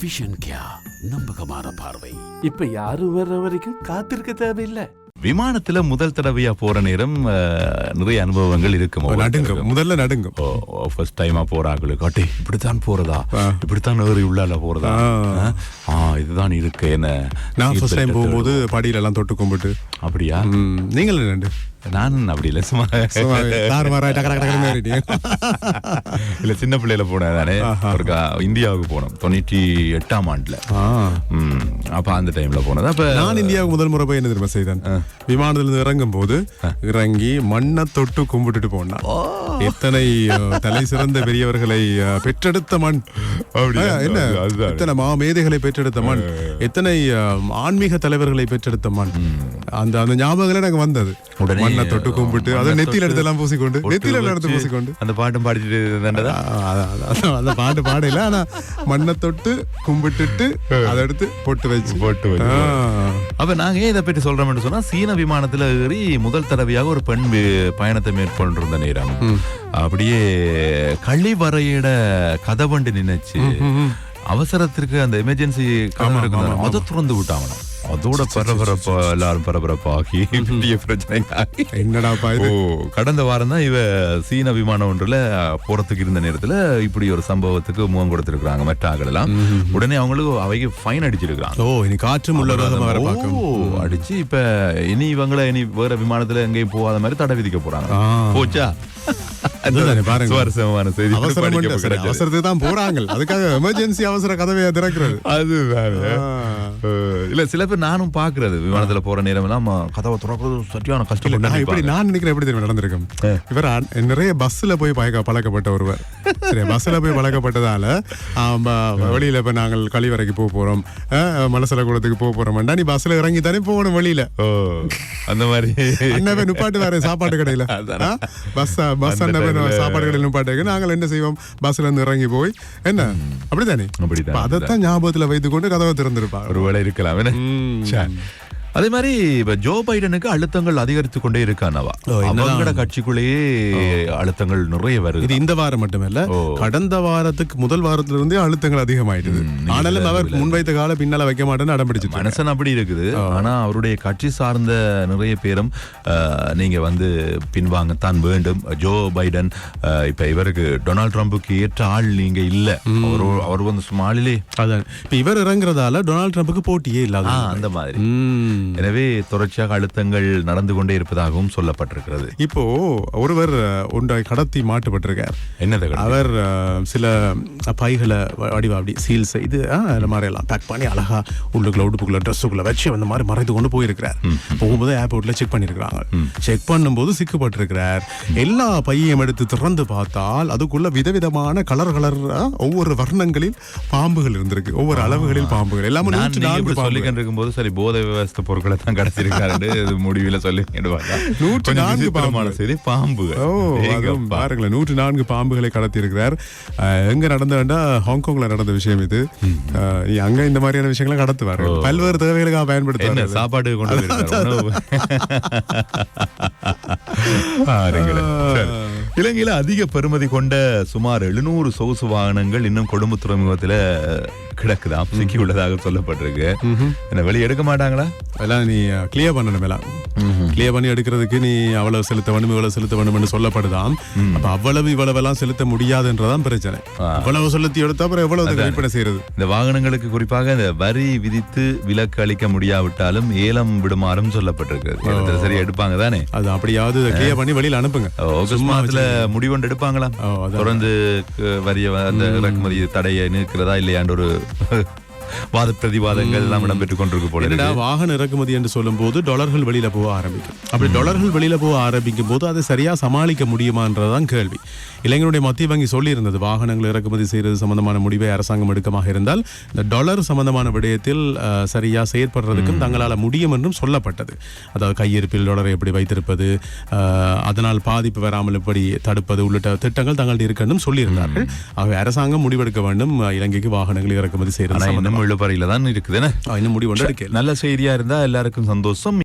Vision கியா நம்பகமான பார்வை. இப்ப யாரும் வர்ற வரைக்கும் காத்திருக்க தேவையில்லை. விமானத்துல முதல் தடவையா போற நேரம் அஹ், நிறைய அனுபவங்கள் இருக்கும். நடுங்கும். முதல்ல நடுங்கும். ஃபர்ஸ்ட் டைமா போறாங்களுக்கு அட்டே இப்படித்தான் போறதா? இப்படித்தான் ஏறி உள்ளால போறதா? ஆ. இதுதான் இருக்கு என்ன நான் ஃபர்ஸ்ட் டைம் போகும்போது படியில எல்லாம் தொட்டு கும்பிட்டு. அப்படியா? நீங்களும் ரெண்டு. நான் அப்படி இல்ல சும்மா. இல்ல சின்ன பிள்ளையில போனேன் தானே. ஒருக்கா இந்தியாவுக்கு போனோம் தொண்ணூற்றி எட்டாம் ஆண்டுல அப்ப அந்த டைம்ல போனது. அப்ப நான் இந்தியாவுக்கு முதல் முறை போய் என்ன தெரியுமா செய்தேன்? விமானத்துல இருந்து இறங்கும் போது இறங்கி மண்ணை தொட்டு கும்பிட்டுட்டு போனான். எத்தனை தலை சிறந்த பெரியவர்களை பெற்றெடுத்த மண். என்ன. எத்தனை மாமேதைகளை பெற்றெடுத்த மண். எத்தனை ஆன்மீக தலைவர்களை பெற்றெடுத்த மண். அந்த அந்த ஞாபகங்களே எனக்கு வந்தது. உடனே மண்ணை தொட்டு கும்பிட்டு அதை நெத்தியில தொட்டு எடுத்து எல்லாம் பூசிக்கொண்டு நெத்தியில எடுத்து பூசிக்கொண்டு. அந்த பாட்டும் பாடிட்டு அந்த பாட்டு பாடல ஆனா மண்ணை தொட்டு கும்பிட்டுட்டு அதை எடுத்து பொட்டு வச்சு. பொட்டு. அப்ப நாங்க ஏன் இதை பற்றி சொல்றோம்னு சொன்னா சீன விமானத்துல ஏறி முதல் தடவையாக ஒரு பெண் பயணத்தை மேற்கொண்டிருந்த நேரம். அப்படியே கழிவறையிட கதவண்டு நினைச்சு அவசரத்திற்கு அந்த எமர்ஜென்சி அதை திறந்து விட்டாங்க அதோட பரபரப்பா எல்லாரும் பரபரப்பாகி பெரிய பிரச்சனை ஆகி என்னடாப்பா ஓ கடந்த வாரம் தான் இவ சீன விமானம் ஒன்றுல போறதுக்கு இருந்த நேரத்துல இப்படி ஒரு சம்பவத்துக்கு முகம் கொடுத்திருக்காங்க எல்லாம் உடனே அவங்களுக்கு அவைக்கு ஃபைன் அடிச்சிருக்காங்க ஓ இனி காற்றும் உள்ள அடிச்சு இப்ப இனி இவங்கள இனி வேற விமானத்துல எங்கேயும் போகாத மாதிரி தடை விதிக்க போறாங்க. போச்சா. சுவாரஸ்யமான செய்தி. அவசரத்துக்கு தான் போறாங்க அதுக்காக எமர்ஜென்சி அவசர கதவையை திறக்கிறது. அஹ், இல்ல சில பேர் நானும் பாக்குறது விமானத்துல போற நேரம் எல்லாம் கதவை திறக்கிறது சரியான கஷ்டப்பட்டு நான் எப்படி. நான் நினைக்கிறேன் எப்படி தெரியும் நடந்திருக்கும்? இவர் நிறைய பஸ்ல போய் பழக்க பழக்கப்பட்ட ஒருவர். சரி பஸ்ல போய் பழக்கப்பட்டதால வெளியில இப்ப நாங்கள் கழிவறைக்கு போக போறோம். மலசல குளத்துக்கு போக போறோம். நீ பஸ்ல இறங்கி தானே போகணும் வெளியில. ஓ அந்த மாதிரி. அண்ணாவே நிப்பாட்டு வேற சாப்பாட்டு கடையில. பஸ் பஸ் அண்ணாவே timeல- சாப்பாடு கடையில நிப்பாட்டு நாங்கள் என்ன செய்வோம்? பஸ்ல இருந்து இறங்கி போய் என்ன அப்படித்தானே? அதைத்தான் ஞாபகத்துல வைத்துக் கொண்டு கதவை திறந்திருப்பாங்க. ஒருவேளை இருக்கலாம் என்ன? சரி. அதே மாதிரி இப்ப ஜோ பைடனுக்கு அழுத்தங்கள் அதிகரித்து கொண்டே இருக்கானவா? அவங்களோட கட்சிக்குள்ளேயே அழுத்தங்கள் நிறைய வருது. இது இந்த வாரம் மட்டுமல்ல. கடந்த வாரத்துக்கு முதல் வாரத்துல இருந்தே அழுத்தங்கள் அதிகமாயிடுது ஆனாலும் அவர் முன்வைத்த கால பின்னால வைக்க மாட்டேன்னு அடம் பிடிச்சிட்டு மனசன் அப்படி இருக்குது. ஆனா அவருடைய கட்சி சார்ந்த நிறைய பேரும் நீங்க வந்து பின்வாங்கத்தான் வேண்டும். ஜோ பைடன் இப்ப இவருக்கு டொனால்ட் ட்ரம்புக்கு ஏற்ற ஆள் நீங்க இல்ல. அவர் அவர் வந்து சுமாலிலே அதான். இப்ப இவர் இறங்குறதால டொனால்ட் ட்ரம்புக்கு போட்டியே இல்லாத அந்த மாதிரி. எனவே தொடர்ச்சியாக அழுத்தங்கள் நடந்து கொண்டே இருப்பதாகவும் சொல்லப்பட்டிருக்கிறது. இப்போ ஒருவர் ஒன்றை கடத்தி மாட்டுப்பட்டிருக்கார் என்னது அவர் சில பைகளை வடிவா அப்படி சீல் செய்து இந்த மாதிரி எல்லாம் பேக் பண்ணி அழகா உள்ளுக்குள்ள உடுப்புக்குள்ள ட்ரெஸ்ஸுக்குள்ள வச்சு அந்த மாதிரி மறைத்து கொண்டு போயிருக்கிறார். போகும்போது ஏர்போர்ட்ல செக் பண்ணிருக்காங்க செக் பண்ணும்போது சிக்கப்பட்டிருக்கிறார். எல்லா பையையும் எடுத்து திறந்து பார்த்தால் அதுக்குள்ள விதவிதமான கலர் கலர் ஒவ்வொரு வர்ணங்களில் பாம்புகள் இருந்திருக்கு. ஒவ்வொரு அளவுகளில் பாம்புகள். எல்லாமே நான்கு பாம்புகள். இருக்கும்போது சரி போதை விவசாய பொருட்களை தான் கிடைச்சிருக்காரு முடிவில் சொல்லி நூற்றி நான்கு பாம்புகள். செய்தி. பாம்புகள். பாருங்களேன் நூற்று நான்கு பாம்புகளை கடத்தி இருக்கிறார் எங்க நடந்தா ஹாங்காங்ல நடந்த விஷயம் இது. அங்க இந்த மாதிரியான விஷயங்களை கடத்துவாரு. பல்வேறு தேவைகளுக்காக பயன்படுத்த சாப்பாடு. கொண்டு இலங்கையில அதிக பெறுமதி கொண்ட சுமார் எழுநூறு சொகுசு வாகனங்கள் இன்னும் கொழும்பு துறைமுகத்துல கிடக்குதாம். சிக்கி உள்ளதாக சொல்லப்பட்டிருக்கு. என்ன வெளியே எடுக்க மாட்டாங்களா? எல்லாம் நீ கிளியர் பண்ணணும் எல்லாம் கிளியர் பண்ணி எடுக்கிறதுக்கு நீ அவ்வளவு செலுத்த வேணும் இவ்வளவு செலுத்த வேணும்னு சொல்லப்படுதாம். அப்ப அவ்வளவு இவ்வளவு எல்லாம் செலுத்த முடியாதுன்றதான் பிரச்சனை. இவ்வளவு செலுத்தி எடுத்தா அப்புறம் எவ்வளவு விற்பனை செய்யறது? இந்த வாகனங்களுக்கு குறிப்பாக இந்த வரி விதித்து விலக்கு அளிக்க முடியாவிட்டாலும் ஏலம் விடுமாறும் சொல்லப்பட்டிருக்கு சரி எடுப்பாங்க தானே? அது அப்படியாவது கிளியர் பண்ணி வெளியில அனுப்புங்க. ஆகஸ்ட் மாதத்துல முடிவொண்டு எடுப்பாங்களா. தொடர்ந்து வரிய அந்த இறக்குமதி தடையை நீக்கிறதா இல்லையாண்டு ஒரு வாத பிரதிவாதங்கள் எல்லாம் இடம்பெற்றுக் கொண்டிருக்கு போல. வாகன இறக்குமதி என்று சொல்லும்போது டாலர்கள் வெளியில போக ஆரம்பிக்கும். அப்படி டாலர்கள் வெளியில போக ஆரம்பிக்கும் போது அதை சரியா சமாளிக்க முடியுமான்றதுதான் கேள்வி. இளைஞருடைய மத்திய வங்கி சொல்லி இருந்தது வாகனங்கள் இறக்குமதி செய்யறது சம்பந்தமான முடிவை அரசாங்கம் எடுக்கமாக இருந்தால் இந்த டாலர் சம்பந்தமான விடயத்தில் சரியா செயற்படுறதுக்கும் தங்களால முடியும் என்றும் சொல்லப்பட்டது. அதாவது கையிருப்பில் டாலரை எப்படி வைத்திருப்பது அதனால் பாதிப்பு வராமல் எப்படி தடுப்பது உள்ளிட்ட திட்டங்கள் தங்கள்ட்ட இருக்குன்னு சொல்லியிருந்தார்கள். ஆகவே அரசாங்கம் முடிவெடுக்க வேண்டும் இலங்கைக்கு வாகனங்கள் இறக்குமதி செய்யறது இழுபறையில தான் இருக்குது என்ன? நல்ல செய்தியா இருந்தா எல்லாருக்கும் சந்தோஷம்